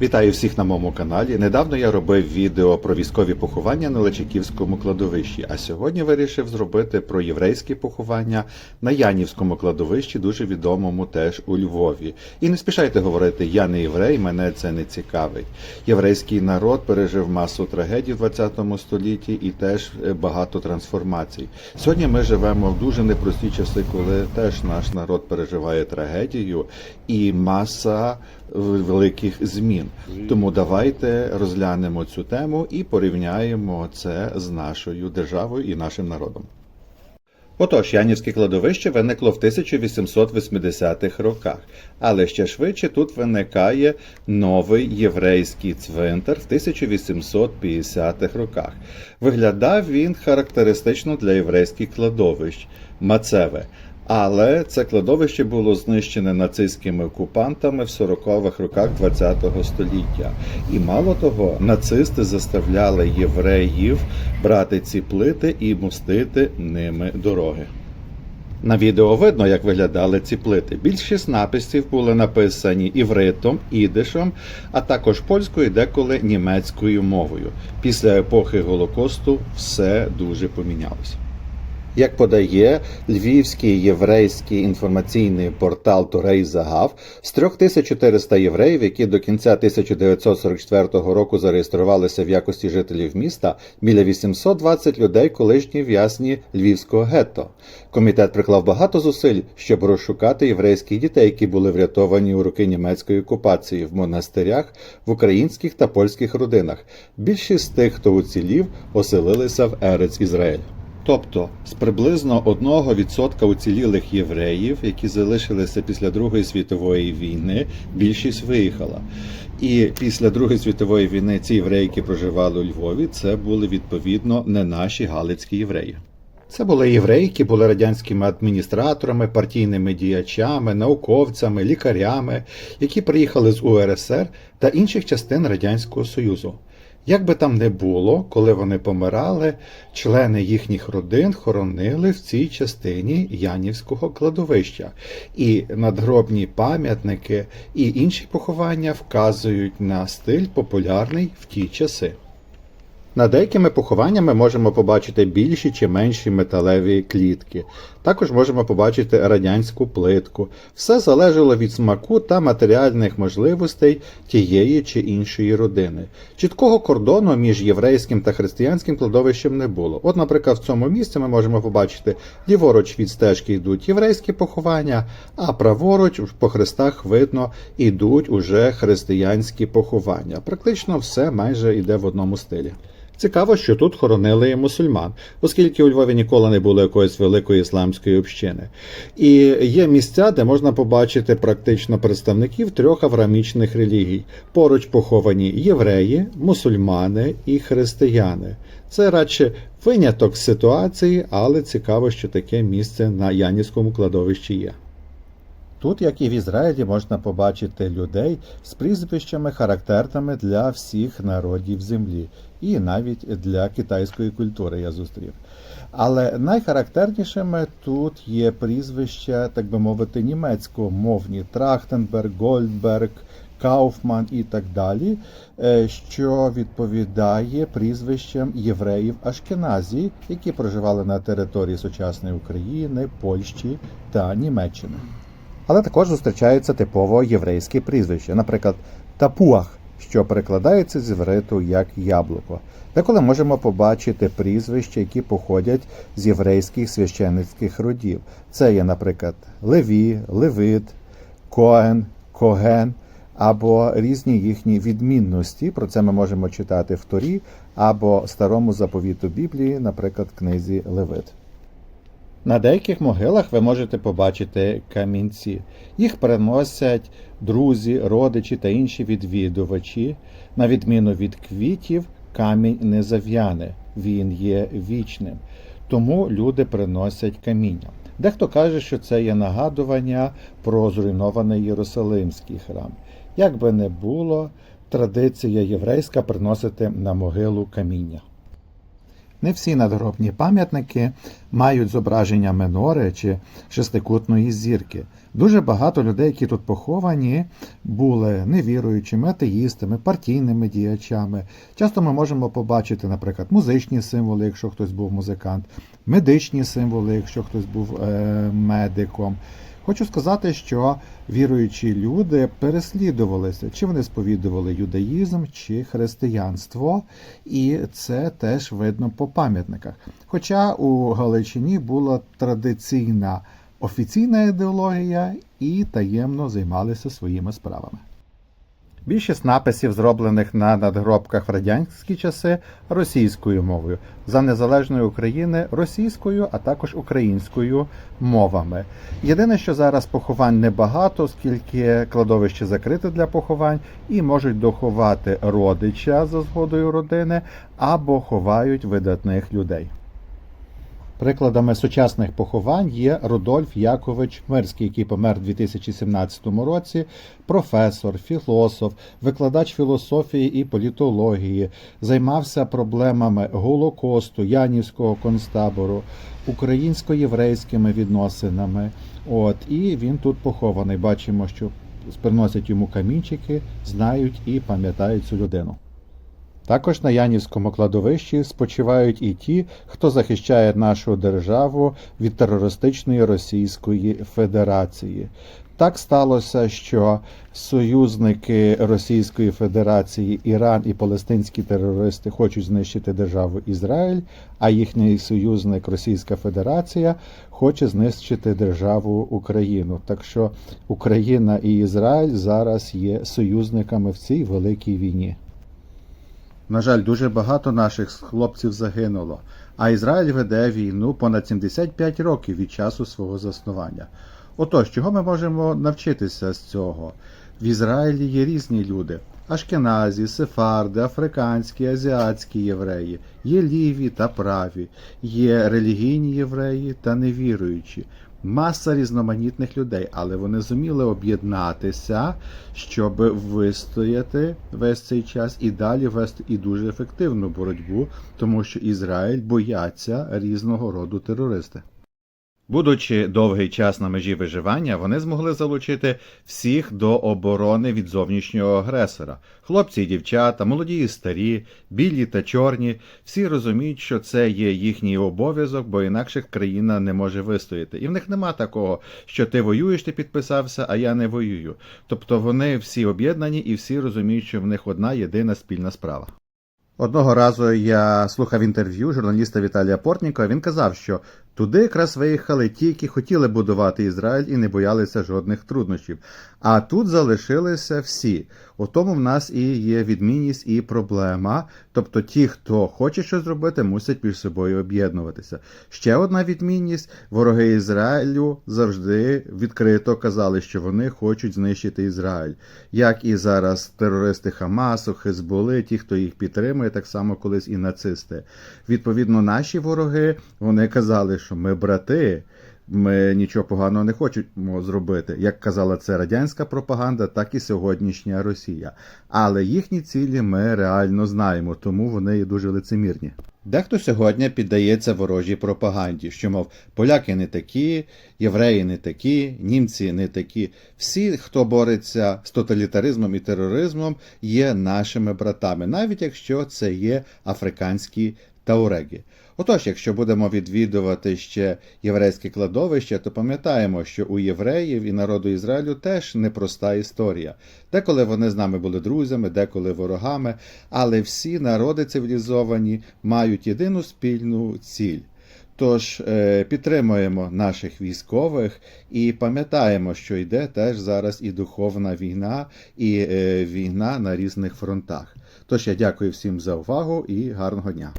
Вітаю всіх на моєму каналі. Недавно я робив відео про військові поховання на Личаківському кладовищі, а сьогодні вирішив зробити про єврейські поховання на Янівському кладовищі, дуже відомому теж у Львові. І не спішайте говорити, я не єврей, мене це не цікавить. Єврейський народ пережив масу трагедій в 20 столітті і теж е, багато трансформацій. Сьогодні ми живемо в дуже непрості часи, коли теж наш народ переживає трагедію і маса великих змін. Тому давайте розглянемо цю тему і порівняємо це з нашою державою і нашим народом. Отож, Янівське кладовище виникло в 1880-х роках, але ще швидше тут виникає новий єврейський цвинтар в 1850-х роках. Виглядав він характеристично для єврейських кладовищ Мацеве. Але це кладовище було знищене нацистськими окупантами в 40-х роках ХХ століття. І мало того, нацисти заставляли євреїв брати ці плити і мостити ними дороги. На відео видно, як виглядали ці плити. Більшість написів були написані івритом, ідишем, а також польською, деколи німецькою мовою. Після епохи Голокосту все дуже помінялося. Як подає львівський єврейський інформаційний портал Турей Загав, з 3400 євреїв, які до кінця 1944 року зареєструвалися в якості жителів міста, біля 820 людей колишні в'язні львівського гетто. Комітет приклав багато зусиль, щоб розшукати єврейських дітей, які були врятовані у роки німецької окупації в монастирях, в українських та польських родинах. Більшість з тих, хто уцілів, оселилися в Ерец Ізраїль. Тобто з приблизно 1% уцілілих євреїв, які залишилися після Другої світової війни, більшість виїхала. І після Другої світової війни ці євреї, які проживали у Львові, це були відповідно не наші галицькі євреї. Це були євреї, які були радянськими адміністраторами, партійними діячами, науковцями, лікарями, які приїхали з УРСР та інших частин Радянського Союзу. Як би там не було, коли вони помирали, члени їхніх родин хоронили в цій частині Янівського кладовища. І надгробні пам'ятники і інші поховання вказують на стиль популярний в ті часи. На деякими похованнями можемо побачити більші чи менші металеві клітки. Також можемо побачити радянську плитку. Все залежало від смаку та матеріальних можливостей тієї чи іншої родини. Чіткого кордону між єврейським та християнським кладовищем не було. От, наприклад, в цьому місці ми можемо побачити ліворуч від стежки йдуть єврейські поховання, а праворуч по хрестах видно йдуть уже християнські поховання. Практично все майже йде в одному стилі. Цікаво, що тут хоронили мусульман, оскільки у Львові ніколи не було якоїсь великої ісламської общини. І є місця, де можна побачити практично представників трьох аврамічних релігій. Поруч поховані євреї, мусульмани і християни. Це радше виняток ситуації, але цікаво, що таке місце на Янівському кладовищі є. Тут, як і в Ізраїлі, можна побачити людей з прізвищами, характерними для всіх народів землі, і навіть для китайської культури я зустрів. Але найхарактернішими тут є прізвища, так би мовити, німецькомовні Трахтенберг, Гольдберг, Кауфман і так далі, е, що відповідає прізвищам євреїв Ашкеназії, які проживали на території сучасної України, Польщі та Німеччини. Але також зустрічаються типово єврейські прізвища, наприклад, Тапуах, що перекладається з івриту як яблуко. Деколи можемо побачити прізвища, які походять з єврейських священницьких родів. Це є, наприклад, Леві, Левит, Коен, Коген або різні їхні відмінності. Про це ми можемо читати в Торі або старому заповіту Біблії, наприклад, книзі Левит. На деяких могилах ви можете побачити камінці. Їх приносять друзі, родичі та інші відвідувачі. На відміну від квітів, камінь не зав'яне, він є вічним. Тому люди приносять каміння. Дехто каже, що це є нагадування про зруйнований Єрусалимський храм. Як би не було, традиція єврейська приносити на могилу каміння. Не всі надгробні пам'ятники мають зображення минори чи шестикутної зірки. Дуже багато людей, які тут поховані, були невіруючими, атеїстами, партійними діячами. Часто ми можемо побачити, наприклад, музичні символи, якщо хтось був музикант, медичні символи, якщо хтось був е, медиком. Хочу сказати, що віруючі люди переслідувалися, чи вони сповідували юдаїзм чи християнство, і це теж видно по пам'ятниках. Хоча у Галичині була традиційна офіційна ідеологія і таємно займалися своїми справами. Більшість написів, зроблених на надгробках в радянські часи, російською мовою, за незалежної України російською, а також українською мовами. Єдине, що зараз поховань небагато, оскільки кладовище закрите для поховань і можуть доховати родича за згодою родини або ховають видатних людей. Прикладами сучасних поховань є Рудольф Якович Мирський, який помер у 2017 році, професор, філософ, викладач філософії і політології, займався проблемами Голокосту, Янівського концтабору, українсько-єврейськими відносинами. От і він тут похований. Бачимо, що приносять йому камінчики, знають і пам'ятають цю людину. Також на Янівському кладовищі спочивають і ті, хто захищає нашу державу від терористичної Російської Федерації. Так сталося, що союзники Російської Федерації, Іран і палестинські терористи хочуть знищити державу Ізраїль, а їхній союзник Російська Федерація хоче знищити державу Україну. Так що Україна і Ізраїль зараз є союзниками в цій великій війні. На жаль, дуже багато наших хлопців загинуло, а Ізраїль веде війну понад 75 років від часу свого заснування. Отож, чого ми можемо навчитися з цього? В Ізраїлі є різні люди: ашкеназі, сефарди, африканські, азіатські євреї, є ліві та праві, є релігійні євреї та невіруючі. Маса різноманітних людей, але вони зуміли об'єднатися, щоб вистояти весь цей час і далі вести і дуже ефективну боротьбу, тому що Ізраїль бояться різного роду терористи. Будучи довгий час на межі виживання, вони змогли залучити всіх до оборони від зовнішнього агресора. Хлопці і дівчата, молоді і старі, білі та чорні, всі розуміють, що це є їхній обов'язок, бо інакше країна не може вистояти. І в них нема такого, що ти воюєш, ти підписався, а я не воюю. Тобто вони всі об'єднані і всі розуміють, що в них одна єдина спільна справа. Одного разу я слухав інтерв'ю журналіста Віталія Портнікова. Він казав, що туди якраз виїхали ті, які хотіли будувати Ізраїль і не боялися жодних труднощів. А тут залишилися всі. У тому в нас і є відмінність і проблема. Тобто ті, хто хоче щось зробити, мусять між собою об'єднуватися. Ще одна відмінність: вороги Ізраїлю завжди відкрито казали, що вони хочуть знищити Ізраїль. Як і зараз терористи Хамасу, Хезболи, ті, хто їх підтримує, так само колись і нацисти. Відповідно, наші вороги вони казали, що ми брати. Ми нічого поганого не хочемо зробити, як казала це радянська пропаганда, так і сьогоднішня Росія. Але їхні цілі ми реально знаємо, тому вони є дуже лицемірні. Дехто сьогодні піддається ворожій пропаганді, що мов поляки не такі, євреї не такі, німці не такі. Всі, хто бореться з тоталітаризмом і тероризмом, є нашими братами, навіть якщо це є африканські тауреги. Отож, якщо будемо відвідувати ще єврейське кладовище, то пам'ятаємо, що у євреїв і народу Ізраїлю теж непроста історія. Деколи вони з нами були друзями, деколи ворогами, але всі народи цивілізовані мають єдину спільну ціль. Тож е, підтримуємо наших військових і пам'ятаємо, що йде теж зараз і духовна війна, і е, війна на різних фронтах. Тож я дякую всім за увагу і гарного дня.